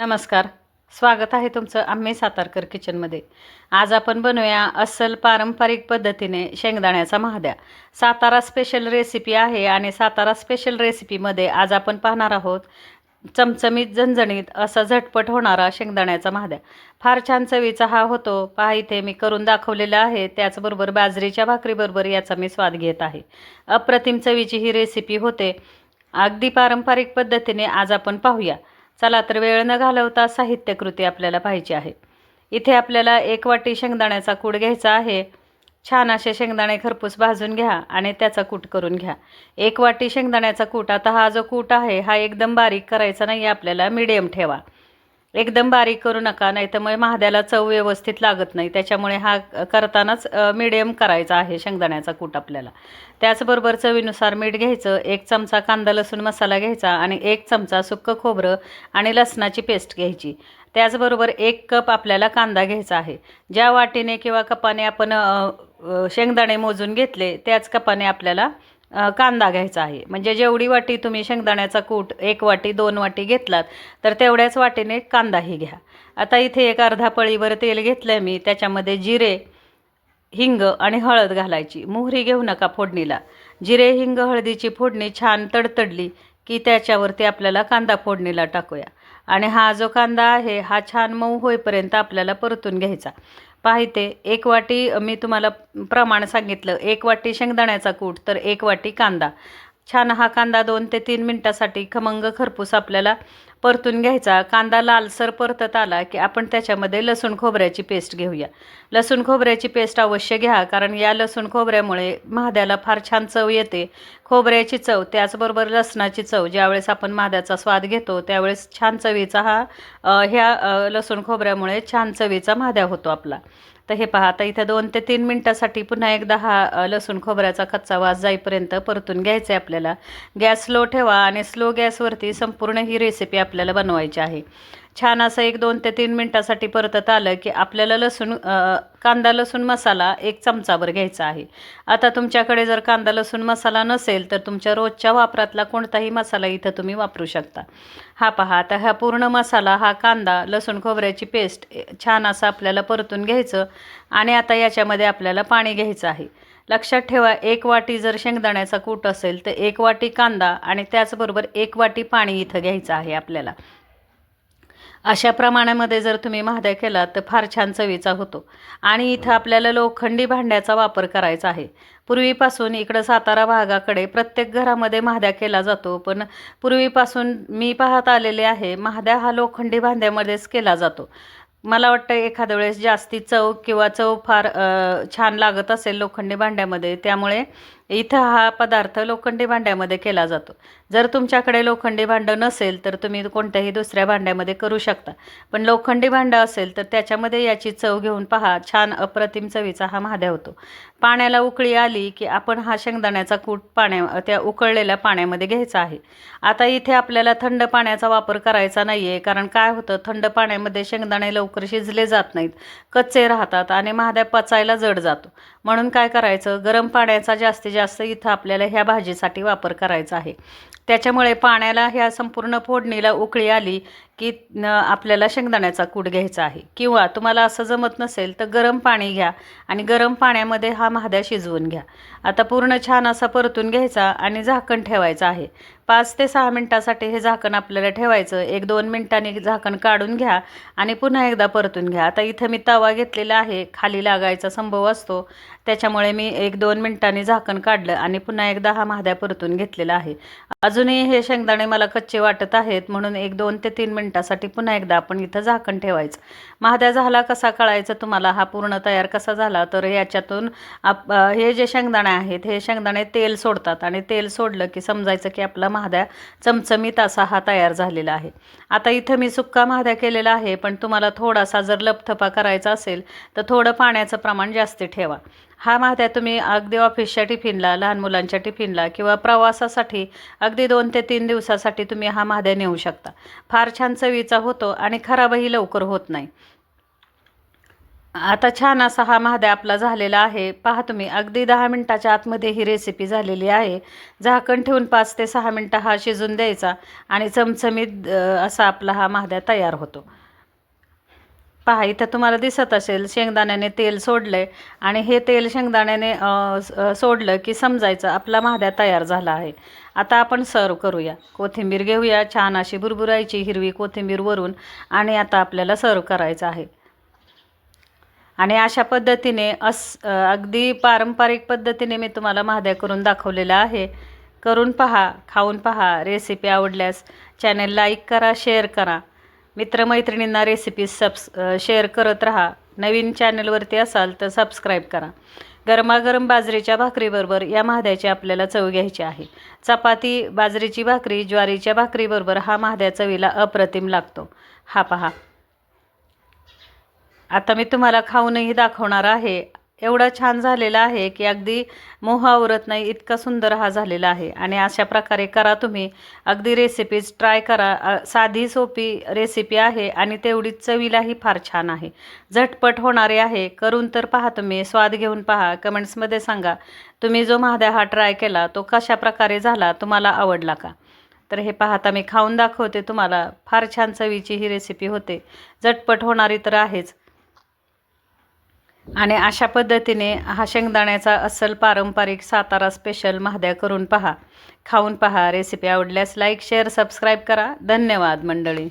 नमस्कार. स्वागत आहे तुमचं आम्ही सातारकर किचनमध्ये. आज आपण बनवूया अस्सल पारंपरिक पद्धतीने शेंगदाण्याचा महाद्या. सातारा स्पेशल रेसिपी आहे आणि सातारा स्पेशल रेसिपीमध्ये आज आपण पाहणार आहोत चमचमीत झणझणीत असा झटपट होणारा शेंगदाण्याचा महाद्या. फार छान चवीचा हा होतो. पहा इथे मी करून दाखवलेला आहे. त्याचबरोबर बाजरीच्या भाकरीबरोबर याचा मी स्वाद घेत आहे. अप्रतिम चवीची ही रेसिपी होते. अगदी पारंपरिक पद्धतीने आज आपण पाहूया. चला तर वेळ न घालवता साहित्यकृती आपल्याला पाहिजे आहे. इथे आपल्याला एक वाटी शेंगदाण्याचा कूट घ्यायचा आहे. छान असे शेंगदाणे खरपूस भाजून घ्या आणि त्याचा कूट करून घ्या. एक वाटी शेंगदाण्याचा कूट आता हा जो कूट आहे हा एकदम बारीक करायचा नाही आपल्याला मिडियम ठेवा. एकदम बारीक करू नका नाही तर मग महाद्याला चव व्यवस्थित लागत नाही. त्याच्यामुळे हा करतानाच मिडियम करायचा आहे शेंगदाण्याचा कूट आपल्याला. त्याचबरोबर चवीनुसार मीठ घ्यायचं एक चमचा कांदा लसूण मसाला घ्यायचा आणि एक चमचा सुक्कं खोबरं आणि लसणाची पेस्ट घ्यायची. त्याचबरोबर एक कप आपल्याला कांदा घ्यायचा आहे. ज्या वाटीने किंवा कपाने आपण शेंगदाणे मोजून घेतले त्याच कपाने आपल्याला कांदा घ्यायचा आहे. म्हणजे जेवढी वाटी तुम्ही शेंगदाण्याचा कूट एक वाटी दोन वाटी घेतलात तर तेवढ्याच वाटीने कांदाही घ्या. आता इथे एक अर्धा पळीवर तेल घेतलं मी त्याच्यामध्ये जिरे हिंग आणि हळद घालायची. मोहरी घेऊ नका फोडणीला. जिरे हिंग हळदीची फोडणी छान तडतडली की त्याच्यावरती आपल्याला कांदा फोडणीला टाकूया. आणि हा जो कांदा आहे हा छान मऊ होईपर्यंत आपल्याला परतून घ्यायचा. पाहिते एक वाटी मी तुम्हाला प्रमाण सांगितलं एक वाटी शेंगदाण्याचा कूट तर एक वाटी कांदा. छान हा कांदा दोन ते तीन मिनटासाठी खमंग खरपूस आपल्याला परतून घ्यायचा. कांदा लालसर परतत आला की आपण त्याच्यामध्ये लसूण खोबऱ्याची पेस्ट घेऊया. लसूण खोबऱ्याची पेस्ट अवश्य घ्या कारण या लसूण खोबऱ्यामुळे महाद्याला फार छान चव येते. खोबऱ्याची चव त्याचबरोबर लसणाची चव ज्यावेळेस आपण महाद्याचा स्वाद घेतो त्यावेळेस छान चवीचा हा ह्या लसूण खोबऱ्यामुळे छान चवीचा महाद्या होतो आपला. तर हे पहा आता इथं दोन ते तीन मिनटासाठी पुन्हा एकदा हा लसूण खोबऱ्याचा कच्चा वास जाईपर्यंत परतून घ्यायचा आहे आपल्याला. गॅस स्लो ठेवा आणि स्लो गॅसवरती संपूर्ण ही रेसिपी आपल्याला बनवायचे आहे. छान असं एक दोन ते तीन मिनटासाठी परतत आलं की आपल्याला लसूण कांदा लसूण मसाला एक चमचाभर घ्यायचा आहे. आता तुमच्याकडे जर कांदा लसूण मसाला नसेल तर तुमच्या रोजच्या वापरातला कोणताही मसाला इथं तुम्ही वापरू शकता. हा पहा आता हा पूर्ण मसाला हा कांदा लसूण खोबऱ्याची पेस्ट छान असं आपल्याला परतून घ्यायचं आणि आता याच्यामध्ये आपल्याला पाणी घ्यायचं आहे. लक्षात ठेवा एक वाटी जर शेंगदाण्याचा कूट असेल तर एक वाटी कांदा आणि त्याचबरोबर एक वाटी पाणी इथं घ्यायचं आहे आपल्याला. अशा प्रमाणामध्ये जर तुम्ही महाद्या केला तर फार छान चवीचा होतो. आणि इथं आपल्याला लोखंडी भांड्याचा वापर करायचा आहे. पूर्वीपासून इकडं सातारा भागाकडे प्रत्येक घरामध्ये महाद्या केला जातो पण पूर्वीपासून मी पाहत आलेले आहे महाद्या हा लोखंडी भांड्यामध्येच केला जातो. मला वाटतं एखाद्या वेळेस जास्ती चव किंवा चव फार छान लागत असेल लोखंडी भांड्यामध्ये त्यामुळे इथं हा पदार्थ लोखंडी भांड्यामध्ये केला जातो. जर तुमच्याकडे लोखंडी भांडं नसेल तर तुम्ही कोणत्याही दुसऱ्या भांड्यामध्ये करू शकता. पण लोखंडी भांडं असेल तर त्याच्यामध्ये याची चव घेऊन पहा. छान अप्रतिम चवीचा हा महाद्या होतो. पाण्याला उकळी आली की आपण हा शेंगदाण्याचा कूट पाण्या त्या उकळलेल्या पाण्यामध्ये घ्यायचा आहे. आता इथे आपल्याला थंड पाण्याचा वापर करायचा नाही आहे कारण काय होतं? थंड पाण्यामध्ये शेंगदाणे लवकर शिजले जात नाहीत. कच्चे राहतात आणि महाद्या पचायला जड जातो. म्हणून काय करायचं? गरम पाण्याचा जास्तीत जास्त इथं आपल्याला ह्या भाजीसाठी वापर करायचा आहे. त्याच्यामुळे पाण्याला ह्या संपूर्ण फोडणीला उकळी आली की आपल्याला शेंगदाण्याचा कूट घ्यायचा आहे. किंवा तुम्हाला असं जमत नसेल तर गरम पाणी घ्या आणि गरम पाण्यामध्ये हा महाद्या शिजवून घ्या. आता पूर्ण छान असा परतून घ्यायचा आणि झाकण ठेवायचं आहे. पाच ते सहा मिनटासाठी हे झाकण आपल्याला ठेवायचं. एक दोन मिनटांनी झाकण काढून घ्या आणि पुन्हा एकदा परतून घ्या. आता इथं मी तवा घेतलेला आहे. खाली लागायचा संभव असतो. त्याच्यामुळे मी एक दोन मिनटांनी झाकण काढलं आणि पुन्हा एकदा हा महाद्या परतून घेतलेला आहे. अजूनही हे शेंगदाणे मला कच्चे वाटत आहेत. म्हणून एक दोन ते तीन मिनटं मिनटासाठी पुन्हा एकदा आपण इथं झाकण ठेवायचं. महाद्या झाला कसा कळायचा तुम्हाला? हा पूर्ण तयार कसा झाला? तर याच्यातून आप हे जे शेंगदाणे आहेत हे शेंगदाणे तेल सोडतात आणि तेल सोडलं की समजायचं की आपला महाद्या चमचमीत असा हा तयार झालेला आहे. आता इथं मी सुक्का महाद्या केलेला आहे पण तुम्हाला थोडासा जर लपथपा करायचा असेल तर थोडं पाण्याचं प्रमाण जास्त ठेवा. हा महाद्या तुम्ही अगदी ऑफिसच्या टिफिनला लहान मुलांच्या टिफिनला किंवा प्रवासासाठी अगदी दोन ते तीन दिवसासाठी तुम्ही हा महाद्या नेऊ शकता. फार छान चवीचा होतो आणि खराबही लवकर होत नाही. आता छान असा हा महाद्या आपला झालेला आहे. पहा तुम्ही अगदी दहा मिनटाच्या आतमध्ये ही रेसिपी झालेली आहे. झाकण ठेवून पाच ते सहा मिनटं हा शिजून द्यायचा आणि चमचमीत असा आपला हा महाद्या तयार होतो. पहा इथं तुम्हाला दिसत असेल शेंगदाण्याने तेल सोडलंय आणि हे तेल शेंगदाण्याने सोडलं की समजायचं आपला महाद्या तयार झाला आहे. आता आपण सर्व करूया. कोथिंबीर घेऊया छान अशी भुरभुरायची हिरवी कोथिंबीर वरून आणि आता आपल्याला सर्व करायचं आहे. आणि अशा पद्धतीने अस अगदी पारंपरिक पद्धतीने मी तुम्हाला महाद्या करून दाखवलेला आहे. करून पहा खाऊन पहा रेसिपी आवडल्यास. चॅनल लाईक करा शेअर करा. मित्रमैत्रिणींना रेसिपी सबस शेअर करत राहा. नवीन चॅनलवरती असाल तर सबस्क्राईब करा. गरमागरम बाजरीच्या भाकरीबरोबर या महाद्याची आपल्याला चव घ्यायची आहे. चपाती बाजरीची भाकरी ज्वारीच्या भाकरीबरोबर हा महाद्या चवीला अप्रतिम लागतो. हा पहा. आता मी तुम्हाला खाऊनही दाखवणार आहे. एवढा छान झालेला आहे की अगदी मोहावरत नाही इतका सुंदर हा झालेला आहे. आणि अशा प्रकारे करा तुम्ही. अगदी रेसिपीज ट्राय करा. साधी सोपी रेसिपी आहे आणि तेवढी चवीलाही फार छान आहे. झटपट होणारे आहे. करून तर पहा तुम्ही. स्वाद घेऊन पहा. कमेंट्समध्ये सांगा. तुम्ही जो महाद्या हा ट्राय केला तो कशा प्रकारे झाला तुम्हाला आवडला का? तर हे पाहता मी खाऊन दाखवते तुम्हाला. फार छान चवीची ही रेसिपी होते. झटपट होणारी तर आहेच. आणि अशा पद्धतीने हा शेंगदाण्याचा अस्सल पारंपरिक सातारा स्पेशल महाद्या करून पहा. खाऊन पहा रेसिपी आवडल्यास लाईक शेअर सबस्क्राईब करा. धन्यवाद मंडळी.